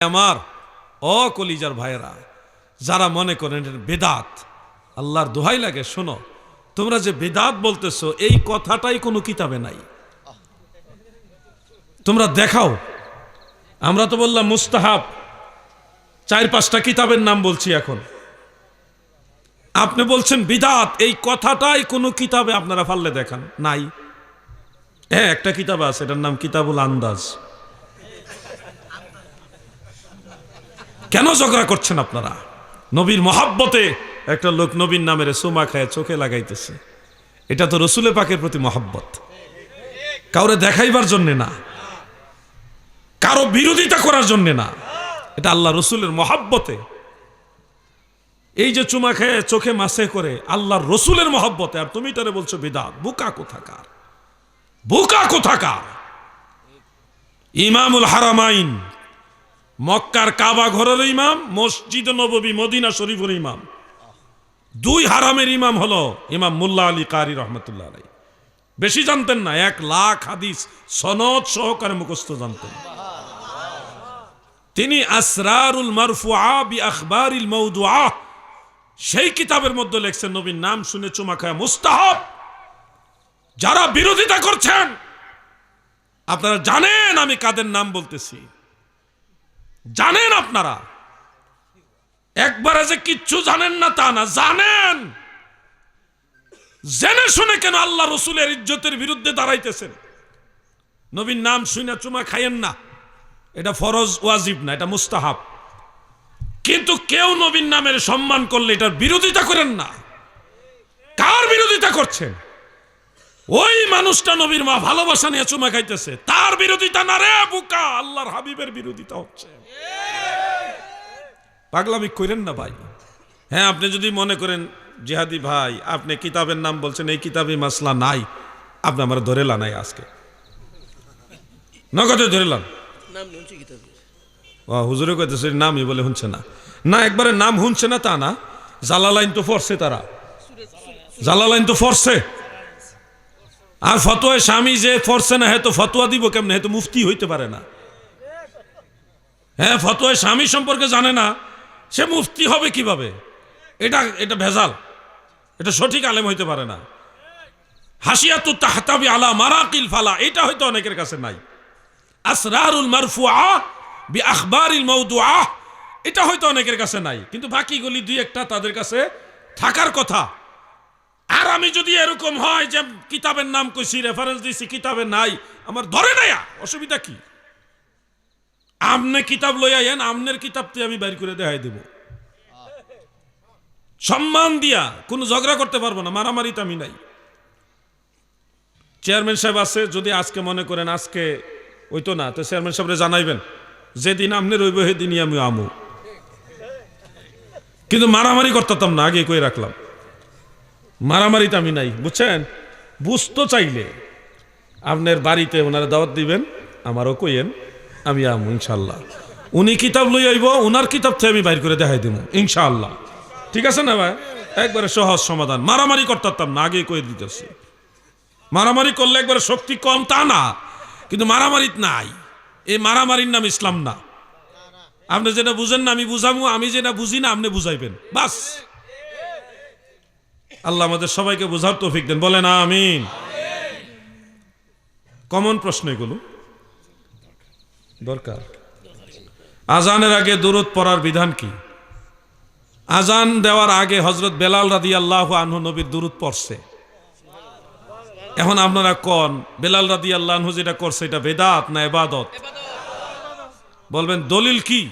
আমার ও কলিজার ভাইয়েরা, যারা মনে করেন বেদাত, আল্লাহর দোহাই লাগে, শোনো, তোমরা যে বেদাত বলতেছো, এই কথাটাই কোনো কিতাবে নাই। তোমরা দেখাও। আমরা তো বললাম, মুস্তাহাব, চার পাঁচটা কিতাবের নাম বলছি এখন। আপনি বলছেন বিদাত, এই কথাটাই কোনো কিতাবে আপনারা পারলে দেখান? নাই। হ্যাঁ একটা কিতাব আছে, এটার নাম কিতাবুল আন্দাজ। কেন ঝগড়া করছেন আপনারা? নবীর মহাব্বতে একটা লোক নবীর নামের সোমা খায়, চোখে লাগাইতেছে। এটা তো রসুলে পাকের প্রতি মহাব্বত। কাউরে দেখাইবার জন্যে না। কারও বিরোধিতা করার জন্যে না। এটা আল্লাহ রসুলের মহাব্বতে। এই যে চুমা খেয়ে চোখে মাসে করে আল্লাহর রসুলের মহব্বতে, আর তুমি তারে বলছো বিদাত, বুকা কোথাকার? বুকা কোথাকার? ইমামুল হারামাইন মক্কার কাবা ঘরের ইমাম, মসজিদ নববী মদিনা শরীফের ইমাম। দুই হারামের ইমাম হলো ইমাম মুল্লা আলী কারি রহমতুল্লাহ আলাই বেশি জানতেন না, এক লাখ হাদিস সনদ সহকারে মুখস্থ জানতেন। তিনি আসরারুল মারফুআ বি আখবারিল মৌদুআ, সেই কিতাবের মধ্যে লেখছেন, নবীর নাম শুনে চুমা খায় মুস্তাহাব। যারা বিরোধিতা করছেন, আপনারা জানেন আমি কাদের নাম বলতেছি। জানেন আপনারা? একবারে যে কিচ্ছু জানেন না তা না, জানেন? জেনে শুনে কেন আল্লাহ রসুলের ইজ্জতের বিরুদ্ধে দাঁড়াইতেছেন? নবীন নাম শুনে চুমা খাইয়েন না। এটা ফরজ, ওয়াজিব না, এটা মুস্তাহাব। কিন্তু কেউ নবীন নামের সম্মান করলে এটার বিরোধিতা করেন না। কার বিরোধিতা করছেন? ওই মানুষটা নবীর মা ভালোবাসা নিয়ে চুমা খাইতেছে। তার বিরোধিতা না রে বুকা, আল্লাহর হাবিবের বিরোধিতা হচ্ছে। পাগলামি করেন না ভাই। হ্যাঁ আপনি যদি মনে করেন জিহাদি ভাই আপনি কিতাবের নাম বলছেন এই কিতাবে মাসলা নাই আপনি আমার ধরে নাই আজকে। নগদে ধরে কিতাবে। ও হুজুরে কইতেছে নামই বলে শুনছে না। না একবারে নাম শুনছে না তা না জালালাইন তো ফরছে তারা। জালালাইন তো ফরছে। আর ফতোয় স্বামী যে ফরছে না হ্যাঁ তো ফতোয়া দিব কেমনে? হ্যাঁ তো মুফতি হইতে পারে না। হ্যাঁ ফতোয় স্বামী সম্পর্কে জানে না। সে মুফতি হবে কীভাবে? এটা এটা ভেজাল। এটা সঠিক আলেম হইতে পারে না। হাসিয়াতু তাহতাবি আলা মারাকিল ফালা, এটা হয়তো অনেকের কাছে নাই। আসরারুল মারফুআ বি আখবারিল মাউদুআ এটা হয়তো অনেকের কাছে নাই। কিন্তু বাকিগুলি দুই একটা তাদের কাছে থাকার কথা। আর আমি যদি এরকম হয় যে কিতাবের নাম কইছি রেফারেন্স দিছি, কিতাবে নাই, আমার ধরে নাই অসুবিধা কি? আমনে কিতাব লই আইয়েন, আমনের কিতাবটি আমি বাইর করে দেখাই দেব। সম্মান দিয়া কোনো ঝগড়া করতে পারব না মারামারিতে আমি নাই। চেয়ারম্যান সাহেব আছে, যদি আজকে মনে করেন আজকে, ওই তো না, তো চেয়ারম্যান সাহেবরে জানাইবেন, যেদিন আপনি রইব সেদিনই আমি আমু। কিন্তু মারামারি করতাম না, আগে কই রাখলাম। মারামারিতে আমি নাই, বুঝছেন? বুঝতো চাইলে, আপনার বাড়িতে ওনারা দাওয়াত দিবেন, আমারও কইয়েন। আমি আমু ইনশাল্লাহ উনি কিতাব লই আইব ওনার কিতাব থেকে আমি বাইর করে দেখাই দিব ইনশাআল্লাহ। ঠিক আছে না ভাই? একবারে সহজ সমাধান। মারামারি করতাম না আগে কই দিতেছি। মারামারি করলে একবারে শক্তি কম, তা না। কিন্তু মারামারিত নাই। এই মারামারির নাম ইসলাম না। আপনি যেটা বুঝেন না, আমি বুঝাবো আমি যেটা বুঝি না, আপনি বুঝাইবেন। বাস। আল্লাহ আমাদের সবাইকে বোঝার তৌফিক দেন। বলেন আমিন। কমন প্রশ্ন এগুলো। দরকার। আজানের আগে দূরত পড়ার বিধান কি? আজান দেওয়ার আগে হজরত বেলাল রাদি আল্লাহ আনহু নবীর দূরত পড়ছে। এখন আপনারা কন? বেলাল রাদি আল্লাহ যেটা করছে, এটা বেদাত না এবাদত বলবেন, দলিল কি?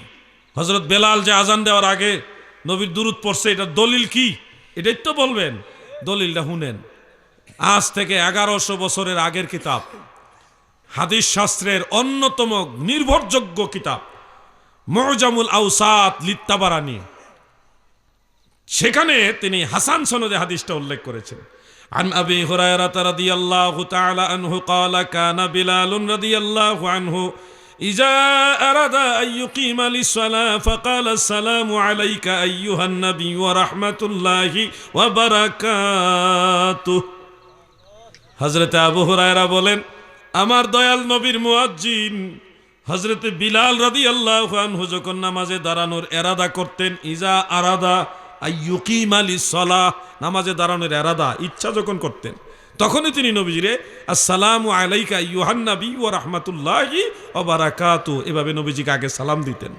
হজরত বেলাল যে আজান দেওয়ার আগে নবীর দূরত পড়ছে, এটা দলিল কি? এটাই তো বলবেন। দলিলটা শুনেন। আজ থেকে এগারোশো বছরের আগের কিতাব। হাদিস শাস্ত্রের অন্যতম নির্ভরযোগ্য কিতাব মজামুল আউসাত লিত্তাবারানি সেখানে তিনি হাসান সনদে হাদিসটা উল্লেখ করেছেন عن أبي هريرة رضي الله تعالى عنه قال كان بلال رضي الله عنه إذا أراد أن يقيم للصلاة فقال السلام عليك أيها النبي ورحمة الله وبركاته হজরত আবু হুরায়রা বলেন আমার দয়াল নবীর মুয়াজ্জিন হজরতে বিলাল রাদি আল্লাহ যখন নামাজে দাঁড়ানোর এরাদা করতেন, ইজা আরাদা আইয়ুকিম আলী সলাহ নামাজে দাঁড়ানোর এরাদা, ইচ্ছা যখন করতেন, তখনই তিনি নবীজিরে, আসসালামু আলাইকা ইউহান নবী ও রহমাতুল্লাহি ও বারাকাতু, এভাবে নবীজিকে আগে সালাম দিতেন।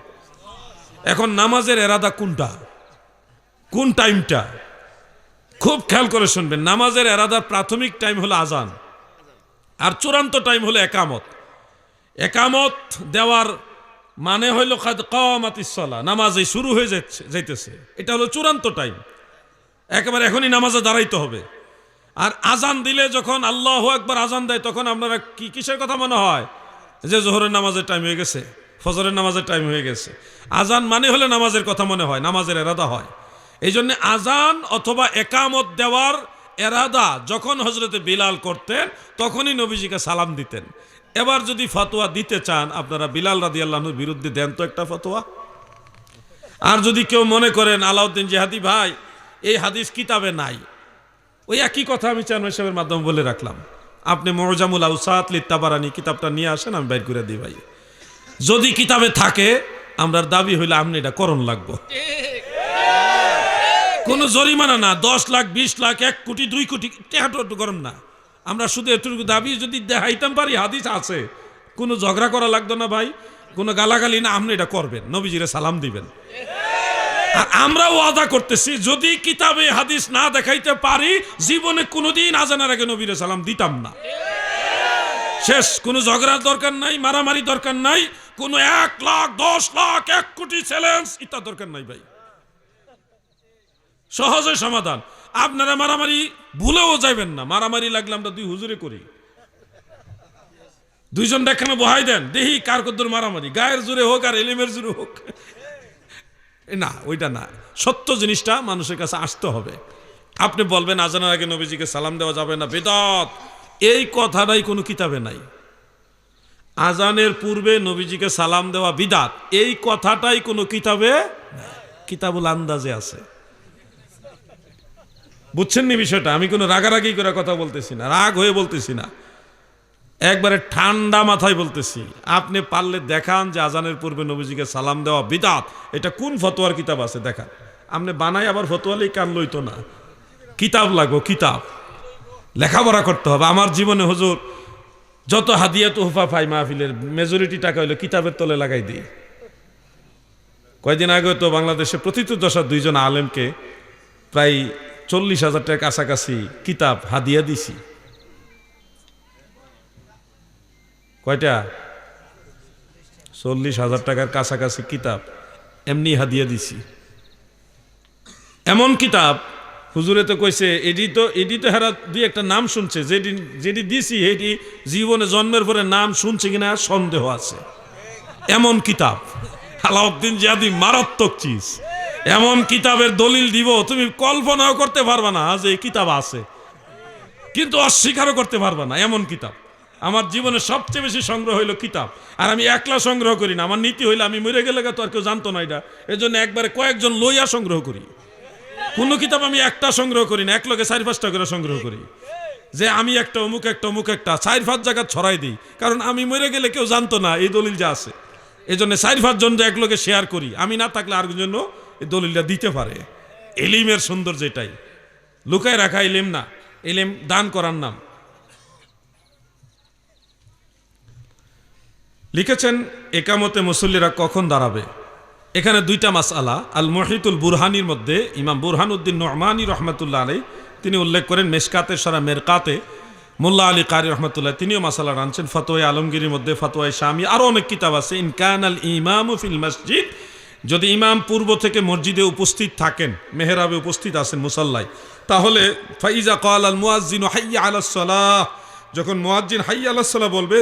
এখন নামাজের এরাদা কোনটা? কোন টাইমটা? খুব খেয়াল করে শুনবেন, নামাজের এরাদার প্রাথমিক টাইম হলো আজান। আর চূড়ান্ত টাইম হলো একামত। একামত দেওয়ার মানে হইল কমাতিসলা নামাজে শুরু হয়ে যাচ্ছে, যাইতেছে। এটা হলো চূড়ান্ত টাইম একেবারে এখনই নামাজে দাঁড়াইতে হবে। আর আজান দিলে যখন আল্লাহ একবার আজান দেয়, তখন আপনারা কি কিসের কথা মনে হয়? যে জোহরের নামাজের টাইম হয়ে গেছে, ফজরের নামাজের টাইম হয়ে গেছে। আজান মানে হলে নামাজের কথা মনে হয়, নামাজের এরাদা হয়। এই জন্য আজান অথবা একামত দেওয়ার এরাদা যখন হজরতে বিলাল করতেন, তখনই নবীজিকে সালাম দিতেন। এবার যদি ফতোয়া দিতে চান, আপনারা বিলাল রাদি আল্লাহর বিরুদ্ধে দেন তো একটা ফতোয়া। আর যদি কেউ মনে করেন, আলাউদ্দিন জেহাদি ভাই, এই হাদিস কিতাবে নাই। ওই একই কথা আমি চেয়ারম্যান সাহেবের মাধ্যমে বলে রাখলাম। আপনি মরজামুল আউসাত লিত্তাবারানি কিতাবটা নিয়ে আসেন, আমি বাইর করে দিই ভাই। যদি কিতাবে থাকে, আমরার দাবি হইলে আপনি এটা করণ লাগবো। কোনো জরিমানা না, দশ লাখ, বিশ লাখ, এক কোটি, দুই কোটি টেহাটো গরম না। আমরা শুধু এটুকু দাবি, যদি দেখাইতাম পারি, হাদিস আছে। কোনো ঝগড়া করা লাগতো না ভাই, কোনো গালাগালি না, আপনি এটা করবেন, নবীজিরে সালাম দিবেন। আর আমরাও ওয়াদা করতেছি, যদি কিতাবে হাদিস না দেখাইতে পারি, জীবনে কোনোদিন আজানার আগে নবীরে সালাম দিতাম না। শেষ, কোনো ঝগড়ার দরকার নাই, মারামারি দরকার নাই, কোনো এক লাখ, দশ লাখ, এক কোটি চ্যালেঞ্জ ইত্যাদি দরকার নাই ভাই। সহজে সমাধান। আপনারা মারামারি ভুলেও যাইবেন না। মারামারি লাগলে আমরা দুই হুজুরে করি। দুইজন দেখানো বহাই দেন দেহি কার কদ্দুর মারামারি। গায়ের জোরে হোক আর এলিমের জোরে হোক। না, ওইটা না। সত্য জিনিসটা মানুষের কাছে আসতে হবে। আপনি বলবেন আজানের আগে নবীজিকে সালাম দেওয়া যাবে না? বেদাত। এই কথাটাই কোনো কিতাবে নাই। আজানের পূর্বে নবীজিকে সালাম দেওয়া বিদাত। এই কথাটাই কোনো কিতাবে। কিতাবুল আন্দাজে আছে। বুঝছেন নি বিষয়টা? আমি কোনো রাগারাগি করে কথা বলতেছি না, রাগ হয়ে বলতেছি না। একবারে ঠান্ডা মাথায় বলতেছি, আপনি পারলে দেখান যে আজানের পূর্বে নবীজিকে সালাম দেওয়া বিদাত। এটা কোন ফতোয়ার কিতাব আছে? দেখান। আপনি বানাই আবার ফতোয়ালেই কান লইতো না। কিতাব লাগো কিতাব। লেখাপড়া করতে হবে। আমার জীবনে হুজুর, যত হাদিয়া তোহফা পাই মাহফিলের মেজরিটি টাকা হইল কিতাবের তলে লাগাই দিই। কয়দিন আগে তো বাংলাদেশে প্রতিত দশা দুইজন আলেমকে প্রায় চল্লিশ হাজার টাকা কাছাকাছি কিতাব হাদিয়া দিছি। কয়টা? চল্লিশ হাজার টাকার কাছাকাছি কিতাব এমনি হাদিয়া দিছি। এমন কিতাব, হুজুরে তো কইছে, এডি তো এডি তো হেরা দুই একটা নাম শুনছে যেটি যেটি দিছি এটি জীবনে জন্মের পরে নাম শুনছে কিনা সন্দেহ আছে। এমন কিতাব, আলাউদ্দিন জিয়াদি মারাত্মক চিজ। এমন কিতাবের দলিল দিব, তুমি কল্পনাও করতে পারবা না যে এই কিতাব আছে। কিন্তু অস্বীকারও করতে পারবা না, এমন কিতাব। আমার জীবনে সবচেয়ে বেশি সংগ্রহ হইল কিতাব। আর আমি একলা সংগ্রহ করি না, আমার নীতি হইলে আমি মরে গেলে তো আর কেউ জানতো না এটা। এই জন্য একবারে কয়েকজন লইয়া সংগ্রহ করি। কোনো কিতাব আমি একটা সংগ্রহ করি না, এক লগে চারি পাঁচটা করে সংগ্রহ করি। যে আমি একটা, অমুক একটা অমুক একটা, চার পাঁচ জায়গা ছড়াই দিই। কারণ আমি মরে গেলে কেউ জানতো না এই দলিল যা আছে। এই জন্য চার পাঁচ জন এক লগে শেয়ার করি, আমি না থাকলে আর জন্য দলিলটা দিতে পারে। এলিমের সৌন্দর্য এটাই। লুকায় রাখা এলিম না, এলিম দান করার নাম। লিখেছেন, একামতে মুসল্লিরা কখন দাঁড়াবে? এখানে দুইটা মাসআলা আল মহিতুল বুরহানির মধ্যে ইমাম বুরহান উদ্দিন নহমানি রহমতুল্লাহ আলী তিনি উল্লেখ করেন মেশকাতের সারা মেরকাতে মোল্লা আলী কারি রহমতুল্লাহ, তিনিও মাসালা আনছেন ফতোয়া আলমগীরির মধ্যে ফতোয়াই শামি আরও অনেক কিতাব আছে ইনকান আল ইমাম ফিল মসজিদ যদি ইমাম পূর্ব থেকে মসজিদে উপস্থিত থাকেন, মেহরাবে উপস্থিত আছেন মুসাল্লায়, তাহলে ফাইজা কাল আল মুয়াজ্জিন হাইয়া আলাহ যখন মুয়াজ্জিন হাইয়া আলাহ বলবে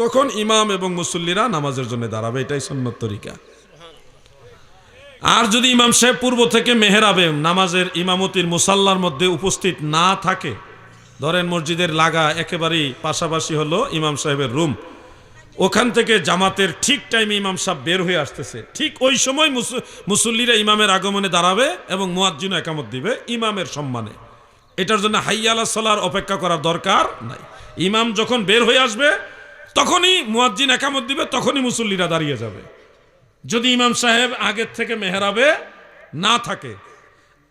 তখন ইমাম এবং মুসল্লিরা নামাজের জন্য দাঁড়াবে। এটাই সন্ন্যত তরিকা। আর যদি ইমাম সাহেব পূর্ব থেকে মেহেরাবে, নামাজের ইমামতির মুসাল্লার মধ্যে উপস্থিত না থাকে, ধরেন মসজিদের লাগা একেবারেই পাশাপাশি হলো ইমাম সাহেবের রুম ওখান থেকে জামাতের ঠিক টাইমে ইমাম সাহেব বের হয়ে আসতেছে। ঠিক ওই সময় মুস- মুসল্লিরা ইমামের আগমনে দাঁড়াবে এবং মুয়াজ্জিন একামত দিবে ইমামের সম্মানে। এটার জন্য হাইয়ালা সলার অপেক্ষা করার দরকার নাই। ইমাম যখন বের হয়ে আসবে, তখনই মুয়াজ্জিন একামত দিবে, তখনই মুসল্লিরা দাঁড়িয়ে যাবে। যদি ইমাম সাহেব আগের থেকে মেহরাবে না থাকে,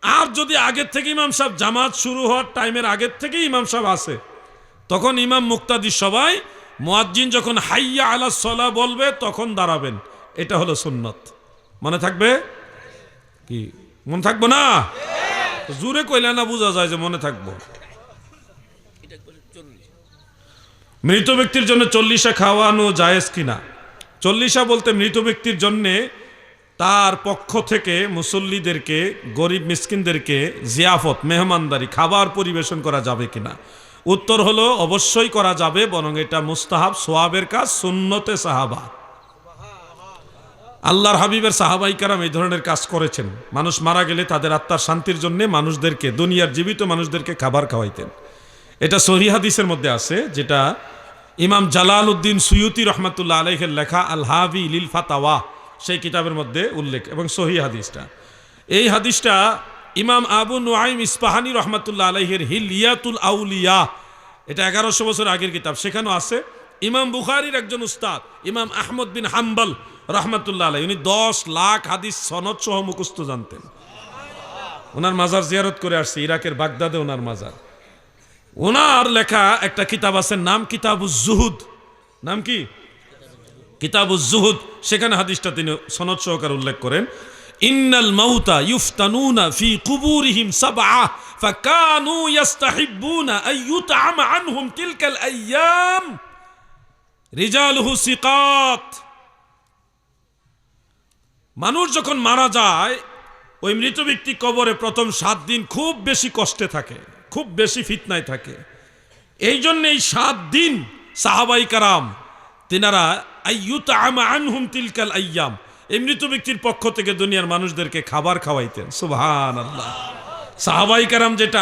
আর যদি আগের থেকে ইমাম সাহেব জামাত শুরু হওয়ার টাইমের আগের থেকে ইমাম সাহেব আসে, তখন ইমাম মুক্তাদি সবাই মুয়াজ্জিন যখন হাইয়া আলা সলা বলবে, তখন দাঁড়াবেন। এটা হলো সুন্নত। মনে থাকবে? কি? মনে থাকব না? জুরে কইলে না বোঝা যায় যে মনে থাকব। মৃত ব্যক্তির জন্য চল্লিশা খাওয়ানো জায়েজ কিনা? চল্লিশা বলতে মৃত ব্যক্তির জন্যে তার পক্ষ থেকে মুসল্লিদেরকে, গরিব মিসকিনদেরকে জিয়াফত, মেহমানদারি, খাবার পরিবেশন করা যাবে কিনা? উত্তর হলো, অবশ্যই করা যাবে, বরং এটা মুস্তাহাব সোয়াবের কাজ, সুন্নতে সাহাবা। আল্লাহর হাবিবের সাহাবাই কারাম এই ধরনের কাজ করেছেন। মানুষ মারা গেলে তাদের আত্মার শান্তির জন্য মানুষদেরকে, দুনিয়ার জীবিত মানুষদেরকে খাবার খাওয়াইতেন। এটা সহি হাদিসের মধ্যে আছে, যেটা ইমাম জালাল উদ্দিন সুয়ুতি রহমাতুল্লাহ আলহের লেখা আল হাবি লিল ফাতাওয়া, সেই কিতাবের মধ্যে উল্লেখ, এবং সহি হাদিসটা। এই হাদিসটা ইমাম আবু নোয়াইম ইস্পাহানি রহমাতুল্লাহ আলহের হিলিয়াতুল আউলিয়া। এটা এগারোশো বছর আগের কিতাব, সেখানেও আছে। ইমাম বুখারির একজন উস্তাদ, ইমাম আহমদ বিন হাম্বল রহমাতুল্লাহ আলাই উনি দশ লাখ হাদিস সনদ সহ মুখস্থ জানতেন। ওনার মাজার জিয়ারত করে আসছে, ইরাকের বাগদাদে ওনার মাজার। ওনার লেখা একটা কিতাব আছে, নাম কিতাবুজ জুহুদ। নাম কি? কিতাবুজ জুহুদ। সেখানে হাদিসটা তিনি সনদ সহকারে উল্লেখ করেন। ইন্নাল মাউতা ইউফতানুনা ফি কুবুরিহিম সাবআ, ফাকানু ইস্তাহিব্বুনা আন ইউতআম আনহুম তিলকাল আইয়াম। রিজালুহু সিকাত। মানুষ যখন মারা যায়, ওই মৃত ব্যক্তি কবরে প্রথম সাত দিন খুব বেশি কষ্টে থাকে, খুব বেশি ফিতনায় থাকে। এই জন্য এই সাত দিন সাহাবাই কারাম, তিনারা আইয়ুত আনহুম তিলকাল আইয়াম। এই মৃত ব্যক্তির পক্ষ থেকে দুনিয়ার মানুষদেরকে খাবার খাওয়াইতেন সুবহান আল্লাহ সাহাবাই কারাম যেটা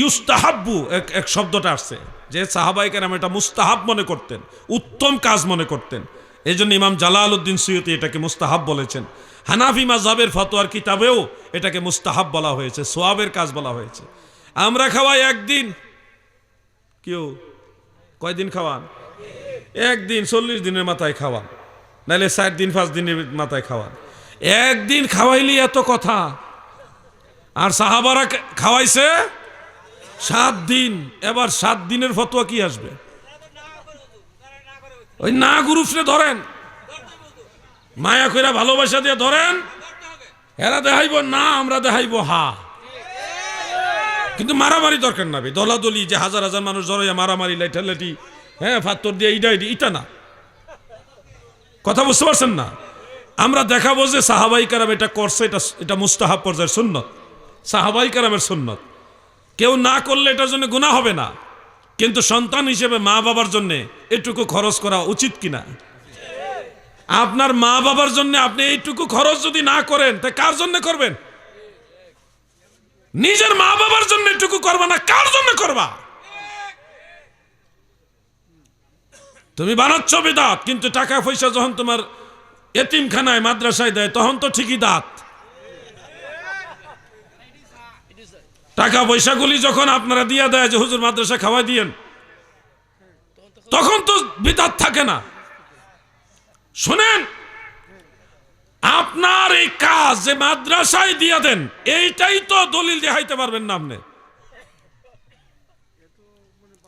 ইউস্তাহাব্বু, এক শব্দটা আসছে, যে সাহাবাই কারাম এটা মুস্তাহাব মনে করতেন, উত্তম কাজ মনে করতেন। এই জন্য ইমাম জালাল উদ্দিন সৈয়দি এটাকে মুস্তাহাব বলেছেন। হানাফি মাজাবের ফতোয়ার কিতাবেও এটাকে মুস্তাহাব বলা হয়েছে, সোয়াবের কাজ বলা হয়েছে। আমরা খাওয়াই একদিন কেউ কয়দিন খাওয়ান? একদিন, চল্লিশ দিনের মাথায় খাওয়ান। নাহলে চার দিন, পাঁচ দিনের মাথায় খাওয়ান। একদিন খাওয়াইলি এত কথা। আর সাহাবারা খাওয়াইছে সাত দিন। এবার সাত দিনের ফতোয়া কি আসবে? ওই না গুরুফরে ধরেন। মায়া কইরা ভালোবাসা দিয়ে ধরেন। এরা দেখাইব না, আমরা দেখাইব হা। কিন্তু মারামারি দরকার না বে। দলাদলি যে হাজার হাজার মানুষ জড়াইয়া মারামারি লাইটালাটি হ্যাঁ ফাত্তর দিয়ে ইটা ইটা না। কথা বুঝতে পারছেন না? আমরা দেখাবো যে সাহাবাই কারাম এটা করছে, এটা এটা মুস্তাহাব পর্যায়ের সুন্নত। সাহাবাই কারামের সুন্নত। কেউ না করলে এটার জন্য গুণা হবে না। কিন্তু সন্তান হিসেবে মা বাবার জন্য এটুকু খরচ করা উচিত কিনা? আপনার মা বাবার জন্য আপনি এইটুকু খরচ যদি না করেন, তা কার জন্য করবেন? নিজের মা বাবার জন্য এটুকু করবা না, কার জন্য করবা? তুমি বানাচ্ছ বেদাত, কিন্তু টাকা পয়সা যখন তোমার এতিমখানায়, মাদ্রাসায় দেয়, তখন তো ঠিকই দাঁত। টাকা পয়সাগুলি যখন আপনারা দিয়া দেয় যে, হুজুর, মাদ্রাসা খাওয়াই দিয়েন, তখন তো বিদাত থাকে না। শোনেন, আপনার এই কাজ যে মাদ্রাসায় দিয়া দেন, এইটাই তো দলিল দেখাইতে পারবেন না আপনি।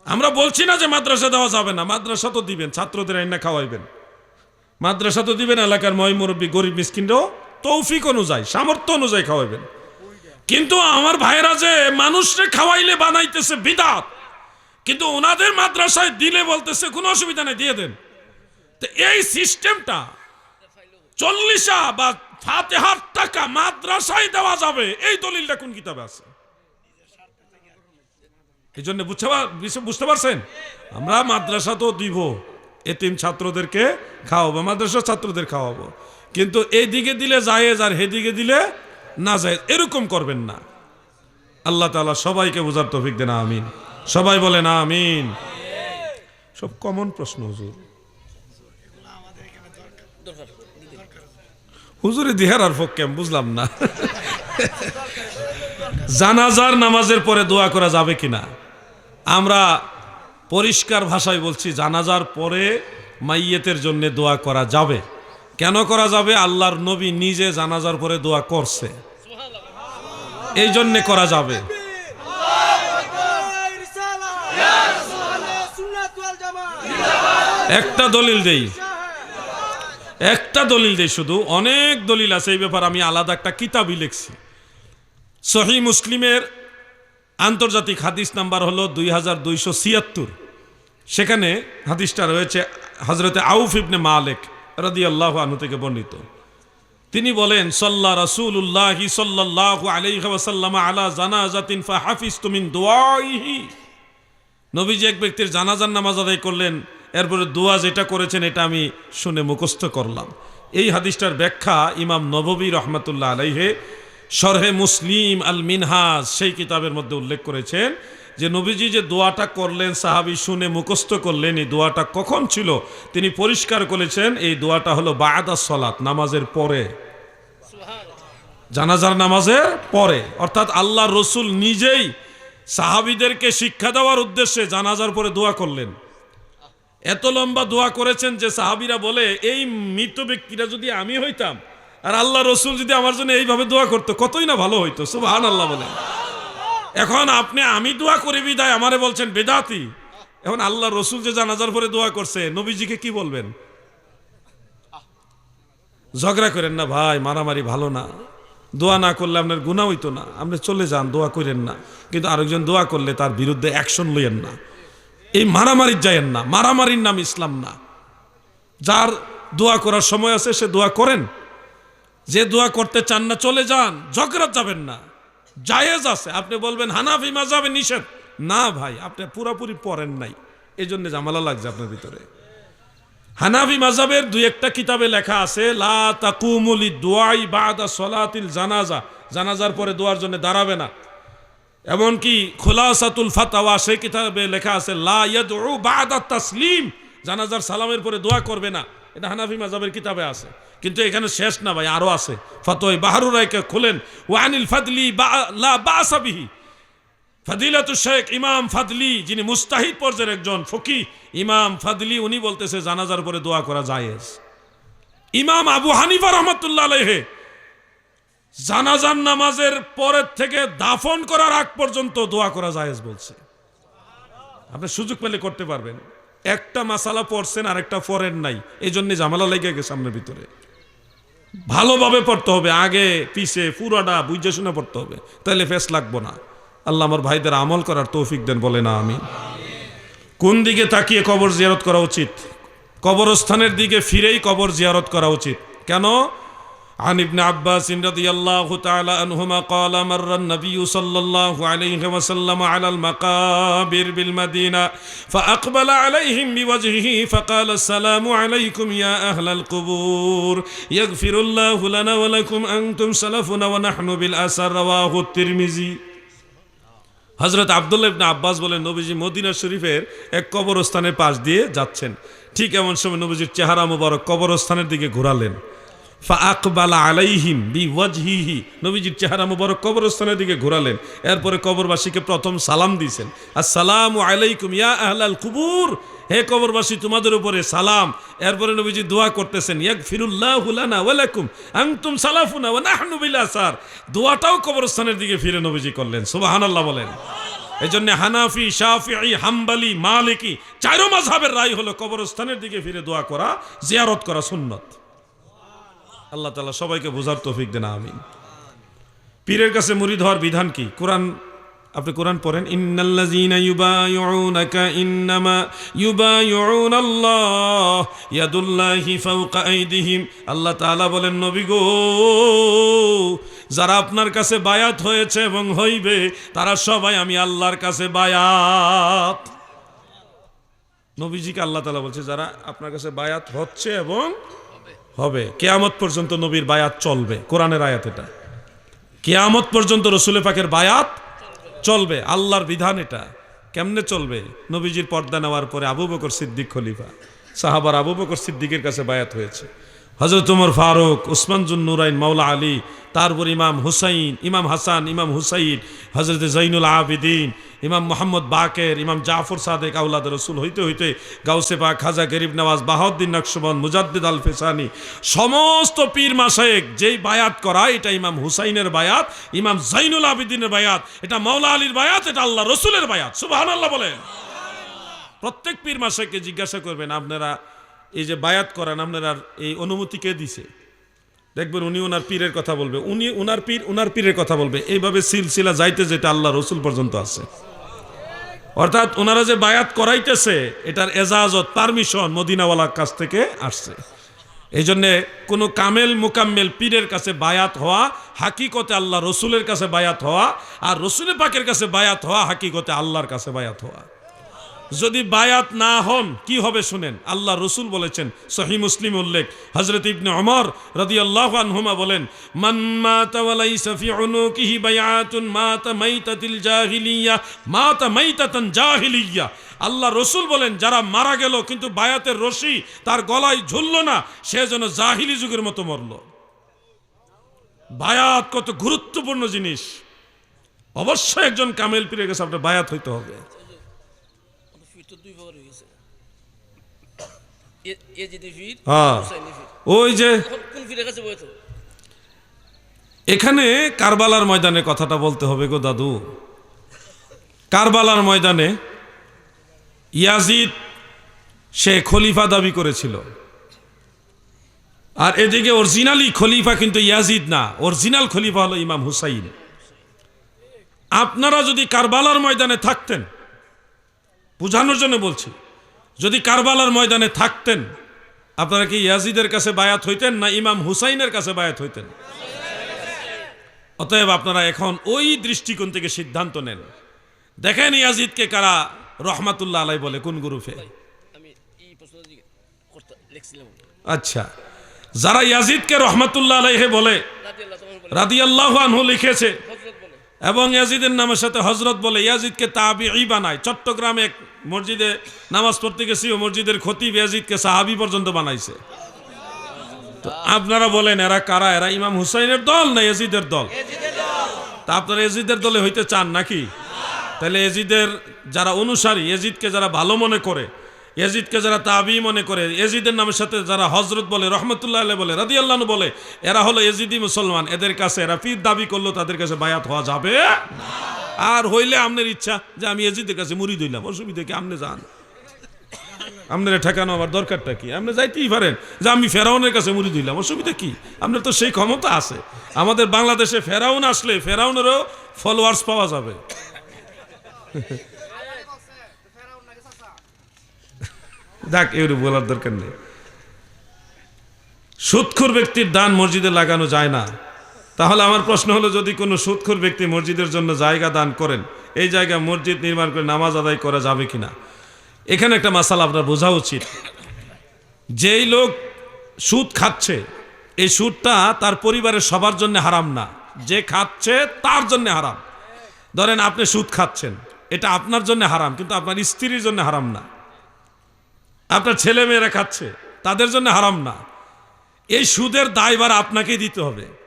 আমরা বলছি না যে মাদ্রাসা দেওয়া যাবে না, মাদ্রাসা তো দিবেন, ছাত্রদের আইনা খাওয়াইবেন। মাদ্রাসা তো দিবেন, এলাকার ময় মুরব্বী, গরিব মিসকিনরাও তৌফিক অনুযায়ী, সামর্থ্য অনুযায়ী খাওয়াইবেন। কিন্তু আমার ভাইরা যে মানুষরে খাওয়াইলে বানাইতেছে বিদাত, কিন্তু ওনাদের মাদ্রাসায় দিলে বলতেছে, কোনো অসুবিধা নেই, দিয়ে দেন। তো এই সিস্টেমটা চল্লিশা বা ফাতেহার টাকা মাদ্রাসায় দেওয়া যাবে, এই দলিলটা কোন কিতাবে আছে? এই জন্য বুঝতে বুঝতে- পারছেন? আমরা মাদ্রাসা তো দিব। এতিম ছাত্রদেরকে খাওয়াবো, মাদ্রাসা ছাত্রদের খাওয়াবো। কিন্তু এই দিকে দিলে জায়েজ আর হেদিকে দিলে না যায় এরকম করবেন না। আল্লাহ তাআলা সবাইকে বোঝার তৌফিক দেন, আমিন। সবাই বলেন, আমিন। সব কমন প্রশ্ন, হুজুর। হুজুরে দিহার আর ফক্কেম বুঝলাম না। জানাজার নামাজের পরে দোয়া করা যাবে কি না আমরা পরিষ্কার ভাষায় বলছি, জানাজার পরে মাইয়েতের জন্য দোয়া করা যাবে। কেন করা যাবে? আল্লাহর নবী নিজে জানাজার পরে দোয়া করছে। এই জন্যে করা যাবে। একটা দলিল দেই। একটা দলিল দেই শুধু। অনেক দলিল আছে, এই ব্যাপার আমি আলাদা একটা কিতাবই লিখছি। সহি মুসলিমের আন্তর্জাতিক হাদিস নাম্বার হলো দুই হাজার দুইশো ছিয়াত্তর। সেখানে হাদিসটা রয়েছে হজরতে আউফ ইবনে মালেক রদি আল্লাহ আনু থেকে বর্ণিত। তিনি বলেন, সল্লা রসুল্লাহ সাল্লাহ আলাইসাল্লাম আলা জানাজাতিন ফা হাফিজ তুমিন দোয়াইহি নবীজি এক ব্যক্তির জানাজার নামাজ আদায় করলেন, এরপরে দোয়া যেটা করেছেন এটা আমি শুনে মুখস্থ করলাম। এই হাদিসটার ব্যাখ্যা ইমাম নববী রহমতুল্লাহ আলাইহে শরহে মুসলিম আল মিনহাজ সেই কিতাবের মধ্যে উল্লেখ করেছেন যে নবীজি যে দোয়াটা করলেন, সাহাবি শুনে মুখস্থ করলেন, এই দোয়াটা কখন ছিল? তিনি পরিষ্কার করেছেন, এই দোয়াটা হলো বায়াদা সলাত, নামাজের পরে। জানাজার নামাজের পরে। অর্থাৎ আল্লাহ রসুল নিজেই সাহাবিদেরকে শিক্ষা দেওয়ার উদ্দেশ্যে জানাজার পরে দোয়া করলেন। এত লম্বা দোয়া করেছেন যে সাহাবিরা বলে, এই মৃত ব্যক্তিরা যদি আমি হইতাম আর আল্লাহ রসুল যদি আমার জন্য এইভাবে দোয়া করতো, কতই না ভালো হইতো সুবহান আল্লাহ বলে। এখন আপনি, আমি দোয়া করি বিদায়, আমারে বলছেন বেদাতি। এখন আল্লাহ রসুল যে জানাজার পরে দোয়া করছে, নবীজিকে কি বলবেন? ঝগড়া করেন না, ভাই, মারামারি ভালো না। দোয়া না করলে আপনার গুণা হইতো না। আপনি চলে যান, দোয়া করেন না। কিন্তু আরেকজন দোয়া করলে তার বিরুদ্ধে অ্যাকশন লইয়েন না। এই মারামারির যায়েন না। মারামারির নাম ইসলাম না। যার দোয়া করার সময় আছে, সে দোয়া করেন। যে দোয়া করতে চান না, চলে যান ঝগড়া যাবেন না। জায়েজ আছে, আপনি বলবেন, হানাফি মাজাবে নিষেধ। না ভাই, আপনি পুরাপুরি পড়েন নাই। এই জন্য জামালা লাগছে আপনার ভিতরে। হানাফি মাজাবের দুই একটা কিতাবে লেখা আছে, লা দোয়াই জানাজা। জানাজার পরে দোয়ার জন্য দাঁড়াবে না। এমনকি খোলাসাতুল ফাতাওয়া, সেই কিতাবে লেখা আছে, লা ইয়াদউ বাদা তাসলিম। জানাজার সালামের পরে দোয়া করবে না। এটা হানাফি মাজাবের কিতাবে আছে। কিন্তু এখানে শেষ না ভাই, আরও আছে। ফতোয় বাহারুর রায়কে খুলেন, ওয়ানিল ফাদলি লা বাসা বিহি। ফাদিলাতুল শেখ ইমাম ফাদলি, যিনি মুস্তাহিদ পর্যায়ের একজন ফকি ইমাম ফাদলি উনি বলতেছে, জানাজার পরে দোয়া করা জায়েজ। ইমাম আবু হানিফা রহমতুল্লাহ আলাইহে, জানাজার নামাজের পরের থেকে দাফন করার আগ পর্যন্ত দোয়া করা জায়েজ বলছে। আপনি সুযোগ পেলে করতে পারবেন। একটা মাসালা পড়ছেন আর একটা পড়েন নাই। এই জন্য জামালা লেগে গেছে সামনের ভিতরে। ভালোভাবে পড়তে হবে, আগে পিছে পুরাটা বুঝে শুনে পড়তে হবে। তাহলে ফেস লাগবো না। আল্লাহ আমার ভাইদের আমল করার তৌফিক দেন বলে না আমি কোন দিকে তাকিয়ে কবর জিয়ারত করা উচিত? কবরস্থানের দিকে ফিরেই কবর জিয়ারত করা উচিত। কেন? عن ابن عباس رضي الله تعالى عنهما قال مر النبي صلى الله عليه وسلم على المقابر بالمدينة فأقبل عليهم بوجهه فقال السلام عليكم يا أهل القبور يغفر الله لنا ولكم أنتم سلفنا ونحن بالأسر رواه الترمذي হজরত আবদুল্লাহ ইবনে আব্বাস বলেন নবীজি মদিনা শরীফের এক কবরস্থানের পাশ দিয়ে যাচ্ছেন ঠিক এমন সময় নবীজির চেহারা মুবারক কবরস্থানের দিকে ঘোরালেন কবরস্থানের দিকে ঘোরালেন। এরপরে কবরবাসীকে প্রথম সালাম আলাইকুম ইয়া হে কবরবাসী, তোমাদের উপরে সালাম। এরপরে করতেছেন ইয়াক দোয়াটাও কবরস্থানের দিকে ফিরে নবীজি করলেন। সুবহানাল্লাহ বলেন। এই জন্য হানাফি, শাফিঈ, হাম্বালি, মালিকি চারো মাযহাবের রায় হলো কবরস্থানের দিকে ফিরে দোয়া করা, জিয়ারত করা সুন্নত। আল্লাহ তালা সবাইকে বোঝার তৌফিক দেন, আমিন। পীরের কাছে মুরিদ হওয়ার বিধান কি? কোরআন, আপনি কোরআন পড়েন আল্লাহ তাআলা বলেন, নবী গো, যারা আপনার কাছে বায়াত হয়েছে এবং হইবে, তারা সবাই আমি আল্লাহর কাছে বায়াত। নবীজিকে আল্লাহ তাআলা বলছে, যারা আপনার কাছে বায়াত হচ্ছে এবং হবে। কেয়ামত পর্যন্ত নবীর বায়াত চলবে। কোরআনের আয়াত এটা। কেয়ামত পর্যন্ত রসুলে পাকের বায়াত চলবে। আল্লাহর বিধান এটা। কেমনে চলবে? নবীজির পর্দা নেওয়ার পরে আবু বকর সিদ্দিক খলিফা। সাহাবার আবু বকর সিদ্দিকের কাছে বায়াত হয়েছে। হজরত উমর ফারুক জুন নুরাইন, মাওলা আলী, তারপর ইমাম হুসাইন, ইমাম হাসান, ইমাম হুসাইন হজরত জৈনুল আবিদিন, ইমাম মোহাম্মদ বাকের, ইমাম জাফর সাদেক আউলাদ রসুল, হইতে হইতে গাউসে পাক, খাজা গরিব নওয়াজ, বাহাউদ্দিন নকশবন, মুজাদ্দিদ আল ফেসানি, সমস্ত পীর মাসায়েক যেই বায়াত করা, এটা ইমাম হুসাইনের বায়াত, ইমাম জৈনুল আবিদিনের বায়াত, এটা মাওলা আলীর বায়াত, এটা আল্লাহ রসুলের বায়াত। সুবাহ আল্লাহ বলেন। প্রত্যেক পীর মাসাকে জিজ্ঞাসা করবেন, আপনারা এই যে বায়াত করেন আপনারা এই অনুমতি কে দিছে? দেখবেন উনি ওনার পীরের কথা বলবে। উনি ওনার পীর ওনার পীরের কথা বলবে। এইভাবে সিলসিলা যাইতে যেটা আল্লাহ রসুল পর্যন্ত আছে। অর্থাৎ ওনারা যে বায়াত করাইতেছে, এটার এজাজত পারমিশন মদিনাওয়ালার কাছ থেকে আসছে। এই জন্যে কোনো কামেল মুকাম্মেল পীরের কাছে বায়াত হওয়া, হাকিকতে আল্লাহ রসুলের কাছে বায়াত হওয়া, আর রসুলের পাকের কাছে বায়াত হওয়া, হাকিকতে আল্লাহর কাছে বায়াত হওয়া। যদি বায়াত না হন, কি হবে শুনেন? আল্লাহ রসুল বলেছেন, সহি মুসলিম উল্লেখ হজরত ইবনে অমর রদি আল্লাহ আনহুমা বলেন বায়াতুন মাতা মাতা আল্লাহ রসুল বলেন, যারা মারা গেল কিন্তু বায়াতের রশি তার গলায় ঝুলল না, সে যেন জাহিলি যুগের মতো মরল। বায়াত কত গুরুত্বপূর্ণ জিনিস। অবশ্যই একজন কামেল পীরের কাছে আপনার বায়াত হইতে হবে ফিরটা দুই ভাগ হয়ে গেছে এ- এ যেতে ফির হ্যাঁ। ওই যে এখন কারবালার ময়দানে কথাটা বলতে হবে গো দাদু। কারবালার ময়দানে ইয়াজিদ সে খলিফা দাবি করেছিল। আর এদিকে অরিজিনালি খলিফা কিন্তু ইয়াজিদ না অরিজিনাল খলিফা হলো ইমাম হুসাইন। আপনারা যদি কারবালার ময়দানে থাকতেন বোঝানোর জন্য বলছি যদি কারবালার ময়দানে থাকতেন, আপনারা কি ইয়াজিদের কাছে বায়াত হইতেন না ইমাম হুসাইনের কাছে বায়াত হইতেন? অতএব আপনারা এখন ওই দৃষ্টিকোণ থেকে সিদ্ধান্ত নেন। দেখেন ইয়াজিদকে কারা রহমাতুল্লাহ আলাই বলে, কোন গ্রুপে? আচ্ছা যারা ইয়াজিদকে রহমাতুল্লাহ আলাইহে বলে রাদি আল্লাহ আনহু লিখেছে, এবং ইয়াজিদের নামের সাথে হজরত বলে, ইয়াজিদকে তাবি বানায়, চট্টগ্রামে মসজিদে নামাজ পড়তে গেছি ও মসজিদের খতিব ইয়াজিদকে সাহাবি পর্যন্ত বানাইছে। তো আপনারা বলেন, এরা কারা? এরা ইমাম হুসাইনের দল না এজিদের দল? তা আপনারা এজিদের দলে হইতে চান নাকি? তাহলে এজিদের যারা অনুসারী এজিদকে যারা ভালো মনে করে এজিদকে যারা তাবি মনে করে এজিদের নামের সাথে যারা হজরত বলে, রহমতুল্লাহ বলে রাদি আল্লাহ বলে, এরা হলো এজিদি মুসলমান। এদের কাছে এরা পীর দাবি করল তাদের কাছে বায়াত হওয়া যাবে আর হইলে আপনার ইচ্ছা যে আমি এজিদের কাছে মুড়ি দইলাম অসুবিধা কি? আপনি যান। আপনার ঠেকানো আমার দরকারটা কি? আপনি যাইতেই পারেন যে আমি ফেরাউনের কাছে মুড়ি দিলাম, অসুবিধা কি? আপনার তো সেই ক্ষমতা আছে। আমাদের বাংলাদেশে ফেরাউন আসলে ফেরাউনেরও ফলোয়ার্স পাওয়া যাবে। যাক এর বলার দরকার নেই। সুৎখুর ব্যক্তির দান মসজিদে লাগানো যায় না। তাহলে আমার প্রশ্ন হলো, যদি কোনো সুৎখুর ব্যক্তি মসজিদের জন্য জায়গা দান করেন, এই জায়গায় মসজিদ নির্মাণ করে নামাজ আদায় করা যাবে কি না এখানে একটা মাসালা আপনার বোঝা উচিত। যেই লোক সুদ খাচ্ছে, এই সুদটা তার পরিবারের সবার জন্য হারাম না। যে খাচ্ছে, তার জন্য হারাম। ধরেন আপনি সুদ খাচ্ছেন, এটা আপনার জন্য হারাম, কিন্তু আপনার স্ত্রীর জন্য হারাম না। আপনার ছেলে মেয়েরা খাচ্ছে, তাদের জন্য হারাম না। এই সুদের দায়ভার আপনাকেই দিতে হবে।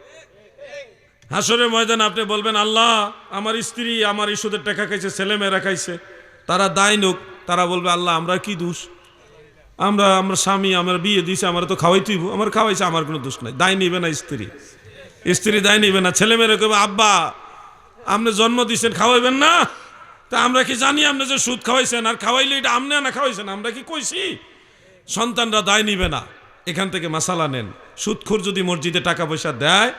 হাসরের ময়দানে আপনি বলবেন, আল্লাহ, আমার স্ত্রী আমার এই সুদের টাকা খাইছে ছেলে মেয়েরা খাইছে। তারা দায় নোক, তারা বলবে, আল্লাহ, আমরা কি দোষ? আমরা আমরা স্বামী, আমার বিয়ে দিয়েছে, আমার তো খাওয়াই তুইব আমার খাওয়াইছে, আমার কোনো দোষ নাই। দায় নিবে না স্ত্রী। স্ত্রী দায় নিবে না। ছেলে মেয়েরা কবে আব্বা, আপনি জন্ম দিয়েছেন, খাওয়াইবেন না? তা আমরা কি জানি আপনি যে সুদ খাওয়াইছেন? আর খাওয়াইলে এটা আপনি না খাওয়াইছেন? আমরা কি কইছি? সন্তানরা দায় নিবে না। এখান থেকে মাসালা নেন। সুদখোর যদি মসজিদে টাকা পয়সা দেয়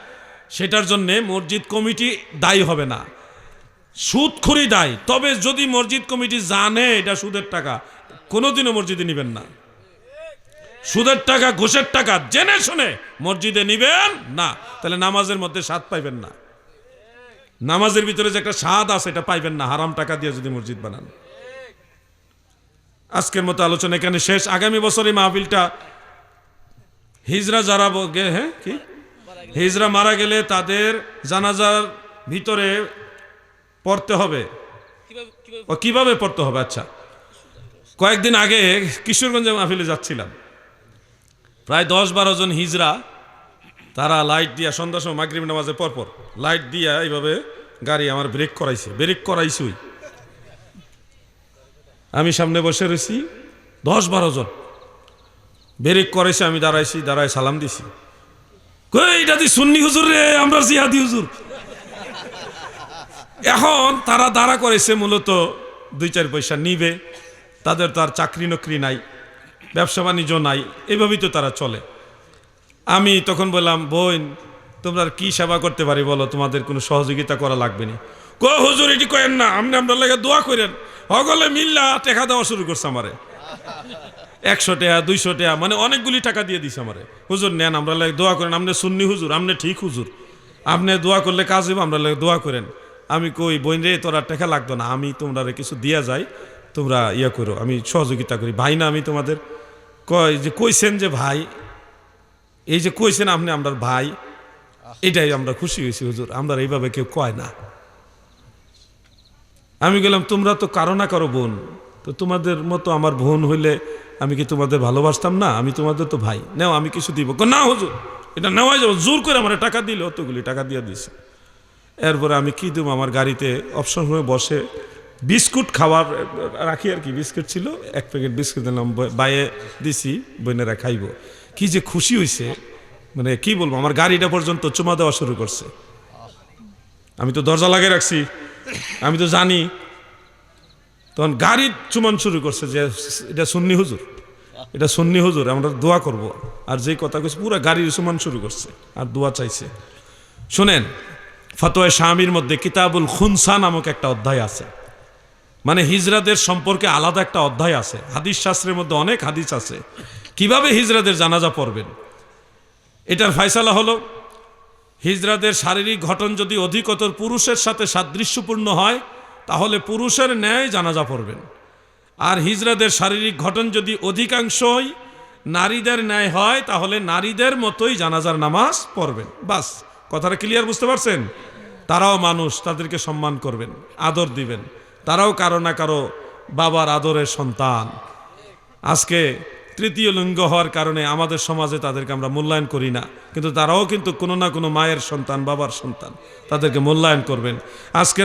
সেটার জন্যে মসজিদ কমিটি দায়ী হবে না। সুদখোরই দায়ী। তবে যদি মসজিদ কমিটি জানে এটা সুদের টাকা, কোনোদিনও মসজিদে নিবেন না। সুদের টাকা, ঘুষের টাকা, জেনে শুনে মসজিদে নিবেন না। তাহলে নামাজের মধ্যে স্বাদ পাইবেন না। নামাজের ভিতরে যে একটা স্বাদ আছে, এটা পাইবেন না। হারাম টাকা দিয়ে যদি মসজিদ বানান। আজকের মতো আলোচনা এখানে শেষ। আগামী বছর এই মাহফিলটা হিজরা যারা হ্যাঁ কি? হিজরা মারা গেলে তাদের জানাজার ভিতরে পড়তে হবে। ও কীভাবে পড়তে হবে? আচ্ছা। কয়েকদিন আগে কিশোরগঞ্জে মাহফিলে যাচ্ছিলাম। প্রায় দশ বারো জন হিজরা তারা লাইট দিয়া সন্ধ্যার সময় মাগরিব নামাজে পরপর লাইট দিয়া এইভাবে গাড়ি আমার ব্রেক করাইছে। ব্রেক করাইছই। আমি সামনে বসে রয়েছি দশ বারো জন। ব্রেক করাইছে আমি দাঁড়াইছি দাঁড়াই সালাম দিছি। এটা দি সুন্নি হুজুর আমরা জিহাদি হুজুর। এখন তারা দাঁড়া করেছে মূলত দুই চার পয়সা নিবে। তাদের তো আর চাকরি নকরি নাই, ব্যবসা বাণিজ্য নাই এইভাবেই তো তারা চলে। আমি তখন বললাম, বোন, তোমরা কি সেবা করতে পারি বলো? তোমাদের কোনো সহযোগিতা করা লাগবে না? কো, হুজুর, এটি কয়েন না। আপনি আমরা লাগে দোয়া করেন। হগলে মিল্লা টেকা দেওয়া শুরু করছে আমারে। একশো টাকা দুইশো টাকা মানে অনেকগুলি টাকা দিয়ে দিছে আমারে। হুজুর, নেন, আমরা লাগে দোয়া করেন। আপনি সুন্নি হুজুর, আপনি ঠিক হুজুর। আপনি দোয়া করলে কাজ হইব, আমরা লাগে দোয়া করেন। আমি কই, বোন রে, তোরা টাকা লাগতো না। আমি তোমরা কিছু দিয়া যাই, তোমরা ইয়া করো, আমি সহযোগিতা করি। ভাই না আমি তোমাদের। কয় যে, কইছেন যে ভাই, এই যে কইছেন আপনি আমরা ভাই, এটাই আমরা খুশি হয়েছি হুজুর, আমরা এইভাবে কেউ কয় না। আমি গেলাম, তোমরা তো কারও না কারও বোন, তো তোমাদের মতো আমার বোন হইলে আমি কি তোমাদের ভালোবাসতাম? না, আমি তোমাদের তো ভাই। নেও, আমি কিছু দিব। না, হুজুর, এটা নেওয়াই যাব। জোর করে আমার টাকা দিলে, অতগুলি টাকা দিয়ে দিছে। এরপরে আমি কি দেবো? আমার গাড়িতে অপশন হয়ে বসে বিস্কুট খাওয়ার, রাখি আর কি, বিস্কুট ছিল। এক প্যাকেট বিস্কুট দিলাম বাইয়ে দিছি বোনেরা খাইব। কি যে খুশি হয়েছে মানে কি বলব? আমার গাড়িটা পর্যন্ত চুমা দেওয়া শুরু করছে। আমি তো দরজা লাগিয়ে রাখছি। আমি তো জানি তখন গাড়ির চুমান শুরু করছে যে এটা সুন্নি হুজুর, এটা সুন্নি হুজুর, আমরা দোয়া করব। আর যে কথা কইছে, পুরো গাড়ির চুমান শুরু করছে, আর দোয়া চাইছে। শোনেন, ফতোয়া স্বামীর মধ্যে কিতাবুল খুনসা নামক একটা অধ্যায় আছে। মানে হিজরাদের সম্পর্কে আলাদা একটা অধ্যায় আছে। হাদিস শাস্ত্রের মধ্যে অনেক হাদিস আছে। কীভাবে হিজরাদের জানাজা পড়বেন? এটার ফয়সালা হলো হিজরাদের শারীরিক ঘটন যদি অধিকতর পুরুষের সাথে সাদৃশ্যপূর্ণ হয় তাহলে পুরুষের ন্যায় জানাজা পড়বেন। আর হিজরাদের শারীরিক ঘটন যদি অধিকাংশই নারীদের ন্যায় হয়, তাহলে নারীদের মতোই জানাজার নামাজ পড়বেন। বাস, কথাটা ক্লিয়ার বুঝতে পারছেন? তারাও মানুষ, তাদেরকে সম্মান করবেন, আদর দিবেন। তারাও কারও না কারও বাবার আদরের সন্তান। আজকে তৃতীয় লিঙ্গ হওয়ার কারণে আমাদের সমাজে তাদেরকে আমরা মূল্যায়ন করি না, কিন্তু তারাও কিন্তু কোনো না কোনো মায়ের সন্তান, বাবার সন্তান, তাদেরকে মূল্যায়ন করবেন। আজকের